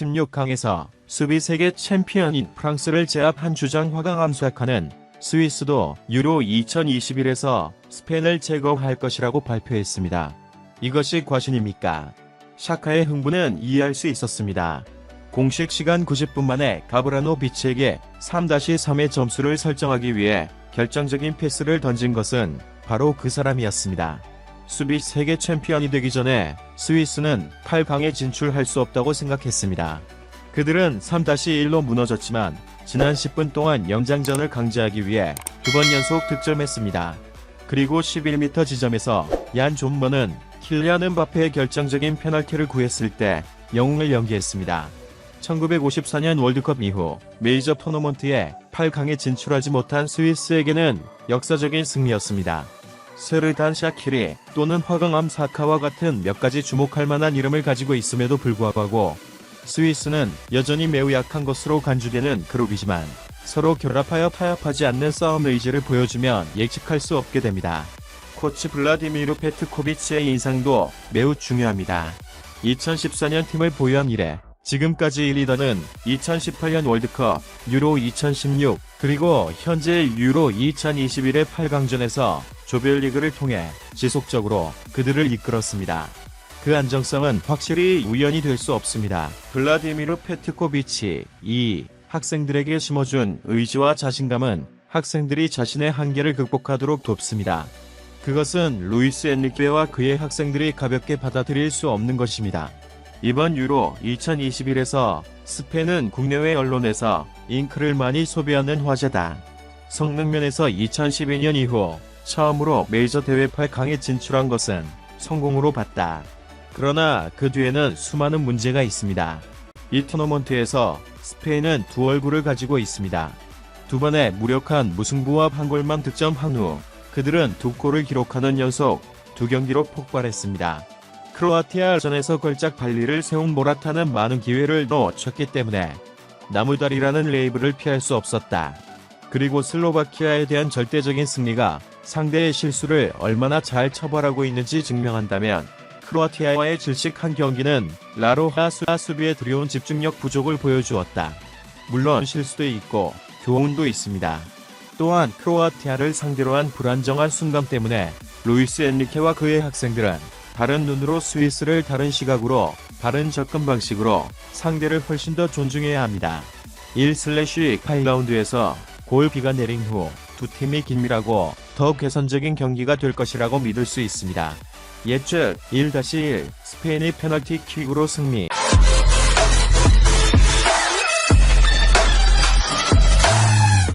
16강에서 수비 세계 챔피언인 프랑스를 제압한 주장 화강암 샤카는 스위스도 유로 2021에서 스페인을 제거할 것이라고 발표했습니다. 이것이 과신입니까? 샤카의 흥분은 이해할 수 있었습니다. 공식 시간 90분 만에 가브라노 비치에게 3-3의 점수를 설정하기 위해 결정적인 패스를 던진 것은 바로 그 사람이었습니다. 수비 세계 챔피언이 되기 전에 스위스는 8강에 진출할 수 없다고 생각했습니다. 그들은 3-1로 무너졌지만 지난 10분 동안 연장전을 강제하기 위해 두 번 연속 득점했습니다. 그리고 11m 지점에서 얀 존머는 킬리안 음바페의 결정적인 페널티를 구했을 때 영웅을 연기했습니다. 1954년 월드컵 이후 메이저 토너먼트에 8강에 진출하지 못한 스위스에게는 역사적인 승리였습니다. 세르단 샤키리 또는 화강암 사카와 같은 몇 가지 주목할 만한 이름을 가지고 있음에도 불구하고 스위스는 여전히 매우 약한 것으로 간주되는 그룹이지만 서로 결합하여 타협하지 않는 싸움 의지를 보여주면 예측할 수 없게 됩니다. 코치 블라디미르 페트코비치의 인상도 매우 중요합니다. 2014년 팀을 보유한 이래 지금까지 리더는 2018년 월드컵, 유로 2016, 그리고 현재 유로 2021의 8강전에서 조별리그를 통해 지속적으로 그들을 이끌었습니다. 그 안정성은 확실히 우연이 될 수 없습니다. 블라디미르 페트코비치 2. 학생들에게 심어준 의지와 자신감은 학생들이 자신의 한계를 극복하도록 돕습니다. 그것은 루이스 엔리케와 그의 학생들이 가볍게 받아들일 수 없는 것입니다. 이번 유로 2021에서 스페인은 국내외 언론에서 잉크를 많이 소비하는 화제다. 성능 면에서 2012년 이후 처음으로 메이저 대회 8강에 진출한 것은 성공으로 봤다. 그러나 그 뒤에는 수많은 문제가 있습니다. 이 토너먼트에서 스페인은 두 얼굴을 가지고 있습니다. 두 번의 무력한 무승부와 한 골만 득점한 후 그들은 두 골을 기록하는 연속 두 경기로 폭발했습니다. 크로아티아전에서 걸작 발리를 세운 모라타는 많은 기회를 놓쳤기 때문에 나무다리라는 레이블을 피할 수 없었다. 그리고 슬로바키아에 대한 절대적인 승리가 상대의 실수를 얼마나 잘 처벌하고 있는지 증명한다면 크로아티아와의 질식한 경기는 라로하 수아 수비에 들여온 집중력 부족을 보여주었다. 물론 실수도 있고 교훈도 있습니다. 또한 크로아티아를 상대로 한 불안정한 순간 때문에 루이스 엔리케와 그의 학생들은 다른 눈으로 스위스를 다른 시각으로 다른 접근 방식으로 상대를 훨씬 더 존중해야 합니다. 1/8라운드에서 골비가 내린 후 두 팀이 긴밀하고 더 개선적인 경기가 될 것이라고 믿을 수 있습니다. 예측 1-1 스페인이 페널티 킥으로 승리